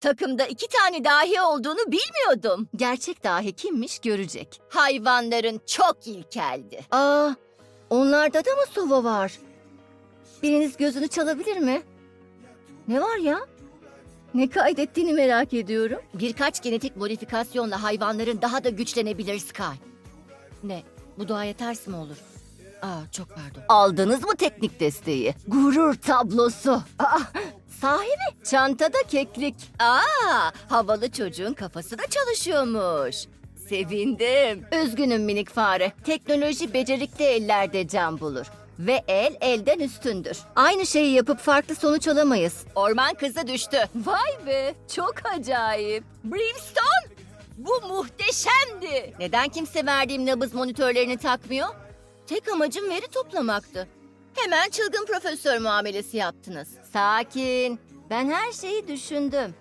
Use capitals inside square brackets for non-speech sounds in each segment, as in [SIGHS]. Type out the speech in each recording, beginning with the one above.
Takımda iki tane dahi olduğunu bilmiyordum. Gerçek dahi kimmiş görecek. Hayvanların çok ilkeldi. Aa, onlarda da mı sova var? Biriniz gözünü çalabilir mi? Ne var ya? Ne kaydettiğini merak ediyorum. Birkaç genetik modifikasyonla hayvanların daha da güçlenebilir Sky. Ne? Bu duaya ters mi olur? Aa çok pardon. Aldınız mı teknik desteği? Gurur tablosu. Aa, sahi mi? Çantada keklik. Aa, havalı çocuğun kafası da çalışıyormuş. Sevindim. Üzgünüm minik fare. Teknoloji becerikli ellerde can bulur. Ve el elden üstündür. Aynı şeyi yapıp farklı sonuç alamayız. Orman kızı düştü. Vay be, çok acayip. Brimstone! Bu muhteşemdi. Neden kimse verdiğim nabız monitörlerini takmıyor? Tek amacım veri toplamaktı. Hemen çılgın profesör muamelesi yaptınız. Sakin. Ben her şeyi düşündüm.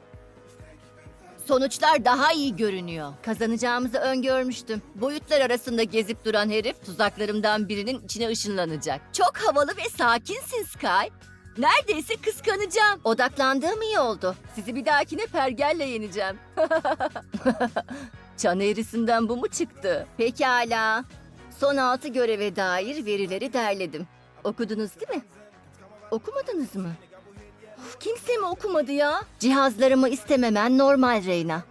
Sonuçlar daha iyi görünüyor. Kazanacağımızı öngörmüştüm. Boyutlar arasında gezip duran herif tuzaklarımdan birinin içine ışınlanacak. Çok havalı ve sakinsin Sky. Neredeyse kıskanacağım. Odaklandığım iyi oldu. Sizi bir dahakine pergelle yeneceğim. [LAUGHS] Çan eğrisinden bu mu çıktı? Pekala. Son altı göreve dair verileri derledim. Okudunuz değil mi? Okumadınız mı? Of, kimse mi okumadı ya? Cihazlarımı istememen normal Reyna.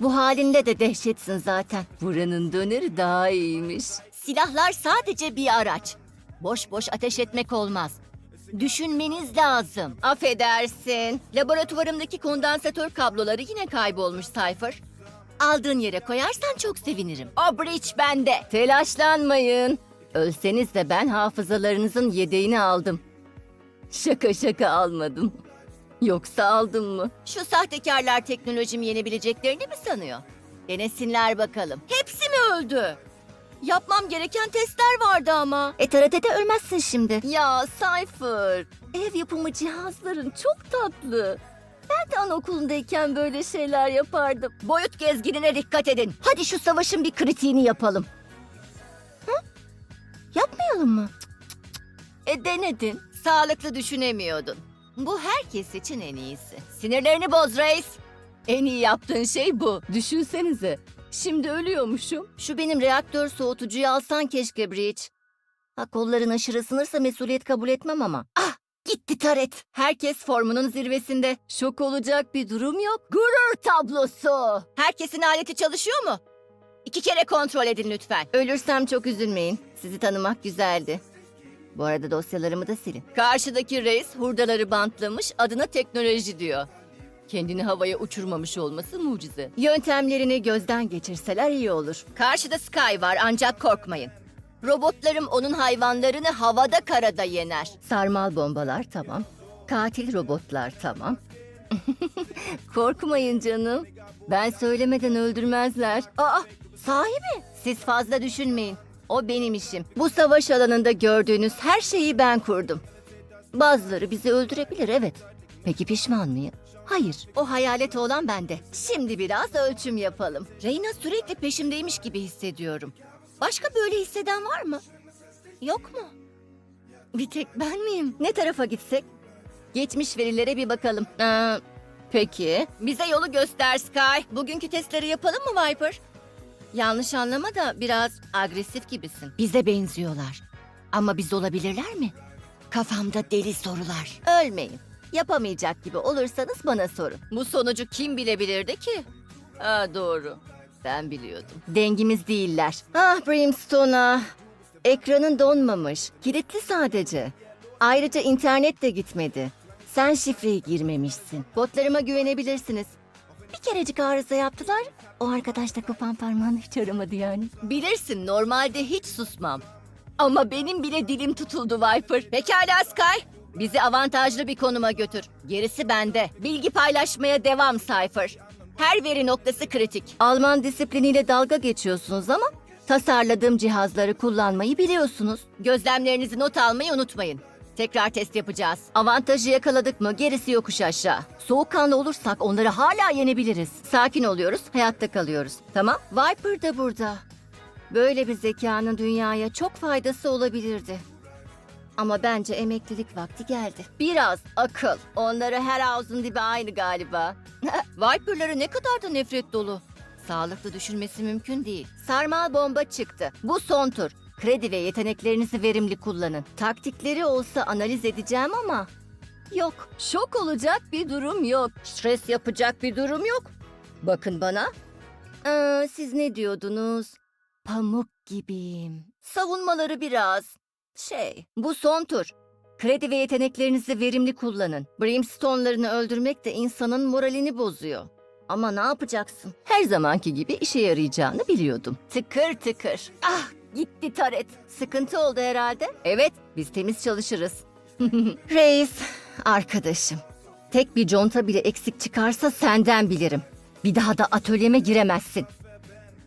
Bu halinde de dehşetsin zaten. Buranın döneri daha iyiymiş. Silahlar sadece bir araç. Boş boş ateş etmek olmaz. Düşünmeniz lazım. Affedersin. Laboratuvarımdaki kondansatör kabloları yine kaybolmuş Cypher. Aldığın yere koyarsan çok sevinirim. O bridge bende. Telaşlanmayın. Ölseniz de ben hafızalarınızın yedeğini aldım. Şaka şaka almadım. Yoksa aldım mı? Şu sahtekarlar teknolojimi yenebileceklerini mi sanıyor? Denesinler bakalım. Hepsi mi öldü? Yapmam gereken testler vardı ama. E TRT'de ölmezsin şimdi. Ya Cypher. Ev yapımı cihazların çok tatlı. Ben de anaokulundayken böyle şeyler yapardım. Boyut gezginine dikkat edin. Hadi şu savaşın bir kritiğini yapalım. Hı? Yapmayalım mı? E denedin. Sağlıklı düşünemiyordun. Bu herkes için en iyisi. Sinirlerini boz reis. En iyi yaptığın şey bu. Düşünsenize. Şimdi ölüyormuşum. Şu benim reaktör soğutucuyu alsan keşke Breach. Ha kolların aşırı ısınırsa mesuliyet kabul etmem ama. Ah! Gitti taret. Herkes formunun zirvesinde. Şok olacak bir durum yok. Gurur tablosu. Herkesin aleti çalışıyor mu? İki kere kontrol edin lütfen. Ölürsem çok üzülmeyin. Sizi tanımak güzeldi. Bu arada dosyalarımı da silin. Karşıdaki reis hurdaları bantlamış adına teknoloji diyor. Kendini havaya uçurmamış olması mucize. Yöntemlerini gözden geçirseler iyi olur. Karşıda Sky var ancak korkmayın. Robotlarım onun hayvanlarını havada karada yener. Sarmal bombalar tamam. Katil robotlar tamam. [LAUGHS] Korkmayın canım. Ben söylemeden öldürmezler. Aa, sahi mi? Siz fazla düşünmeyin. O benim işim. Bu savaş alanında gördüğünüz her şeyi ben kurdum. Bazıları bizi öldürebilir evet. Peki pişman mıyım? Hayır. O hayalet olan bende. Şimdi biraz ölçüm yapalım. Reyna sürekli peşimdeymiş gibi hissediyorum. Başka böyle hisseden var mı? Yok mu? Bir tek ben miyim? Ne tarafa gitsek? Geçmiş verilere bir bakalım. Ee, peki. Bize yolu göster Sky. Bugünkü testleri yapalım mı Viper? Yanlış anlama da biraz agresif gibisin. Bize benziyorlar. Ama biz olabilirler mi? Kafamda deli sorular. Ölmeyin. Yapamayacak gibi olursanız bana sorun. Bu sonucu kim bilebilirdi ki? Ha doğru. Ben biliyordum. Dengimiz değiller. Ah Brimstone'a. Ekranın donmamış. Kilitli sadece. Ayrıca internet de gitmedi. Sen şifreyi girmemişsin. Botlarıma güvenebilirsiniz. Bir kerecik arıza yaptılar. O arkadaş da kopan parmağını hiç aramadı yani. Bilirsin normalde hiç susmam. Ama benim bile dilim tutuldu Viper. Pekala Sky. Bizi avantajlı bir konuma götür. Gerisi bende. Bilgi paylaşmaya devam Cypher. Her veri noktası kritik. Alman disipliniyle dalga geçiyorsunuz ama tasarladığım cihazları kullanmayı biliyorsunuz. Gözlemlerinizi not almayı unutmayın. Tekrar test yapacağız. Avantajı yakaladık mı gerisi yokuş aşağı. Soğukkanlı olursak onları hala yenebiliriz. Sakin oluyoruz, hayatta kalıyoruz. Tamam? Viper da burada. Böyle bir zekanın dünyaya çok faydası olabilirdi. Ama bence emeklilik vakti geldi. Biraz akıl. Onları her ağzın dibi aynı galiba. [LAUGHS] Viper'ları ne kadar da nefret dolu. Sağlıklı düşünmesi mümkün değil. Sarmal bomba çıktı. Bu son tur. Kredi ve yeteneklerinizi verimli kullanın. Taktikleri olsa analiz edeceğim ama... Yok. Şok olacak bir durum yok. Stres yapacak bir durum yok. Bakın bana. Ee, siz ne diyordunuz? Pamuk gibiyim. Savunmaları biraz. Şey, bu son tur. Kredi ve yeteneklerinizi verimli kullanın. Brimstone'larını öldürmek de insanın moralini bozuyor. Ama ne yapacaksın? Her zamanki gibi işe yarayacağını biliyordum. Tıkır tıkır. Ah gitti taret. Sıkıntı oldu herhalde. Evet biz temiz çalışırız. [LAUGHS] Reis, arkadaşım. Tek bir conta bile eksik çıkarsa senden bilirim. Bir daha da atölyeme giremezsin.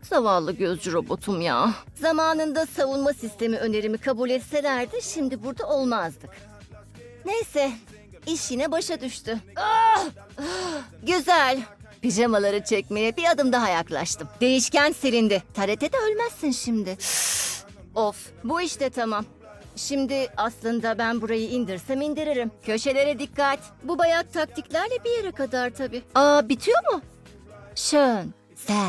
Zavallı gözcü robotum ya. Zamanında savunma sistemi önerimi kabul etselerdi şimdi burada olmazdık. Neyse, iş yine başa düştü. Ah! Ah! Güzel. Pijamaları çekmeye bir adım daha yaklaştım. Değişken silindi. Tarete de ölmezsin şimdi. [SIGHS] of, bu işte tamam. Şimdi aslında ben burayı indirsem indiririm. Köşelere dikkat. Bu bayak taktiklerle bir yere kadar tabii. Aa bitiyor mu? Schön.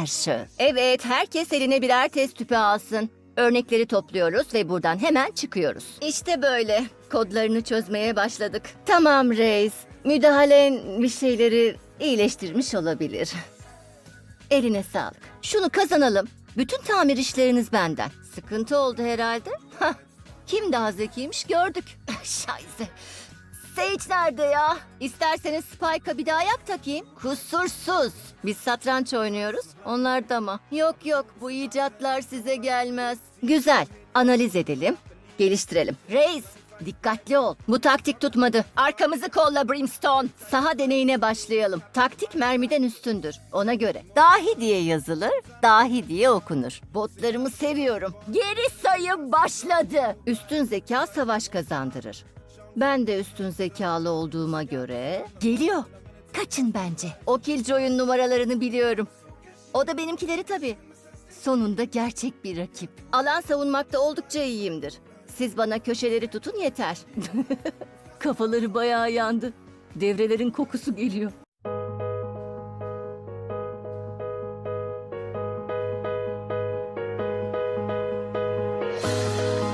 Schön. Evet, herkes eline birer test tüpü alsın. Örnekleri topluyoruz ve buradan hemen çıkıyoruz. İşte böyle. Kodlarını çözmeye başladık. Tamam Reis. Müdahalen bir şeyleri iyileştirmiş olabilir. Eline sağlık. Şunu kazanalım. Bütün tamir işleriniz benden. Sıkıntı oldu herhalde. Hah. Kim daha zekiymiş gördük. [LAUGHS] Şayze. Sage nerede ya? İsterseniz Spike'a bir daha ayak takayım. Kusursuz. Biz satranç oynuyoruz. Onlar da mı? Yok yok bu icatlar size gelmez. Güzel. Analiz edelim. Geliştirelim. Reis dikkatli ol. Bu taktik tutmadı. Arkamızı kolla Brimstone. Saha deneyine başlayalım. Taktik mermiden üstündür. Ona göre. Dahi diye yazılır, dahi diye okunur. Botlarımı seviyorum. Geri sayım başladı. Üstün zeka savaş kazandırır. Ben de üstün zekalı olduğuma göre... Geliyor. Kaçın bence. O Killjoy'un numaralarını biliyorum. O da benimkileri tabii. Sonunda gerçek bir rakip. Alan savunmakta oldukça iyiyimdir. Siz bana köşeleri tutun yeter. [LAUGHS] Kafaları bayağı yandı. Devrelerin kokusu geliyor.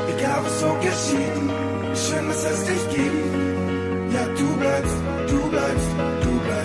Egal was so geschieht, es dich gibt. Ja, du bleibst, du bleibst.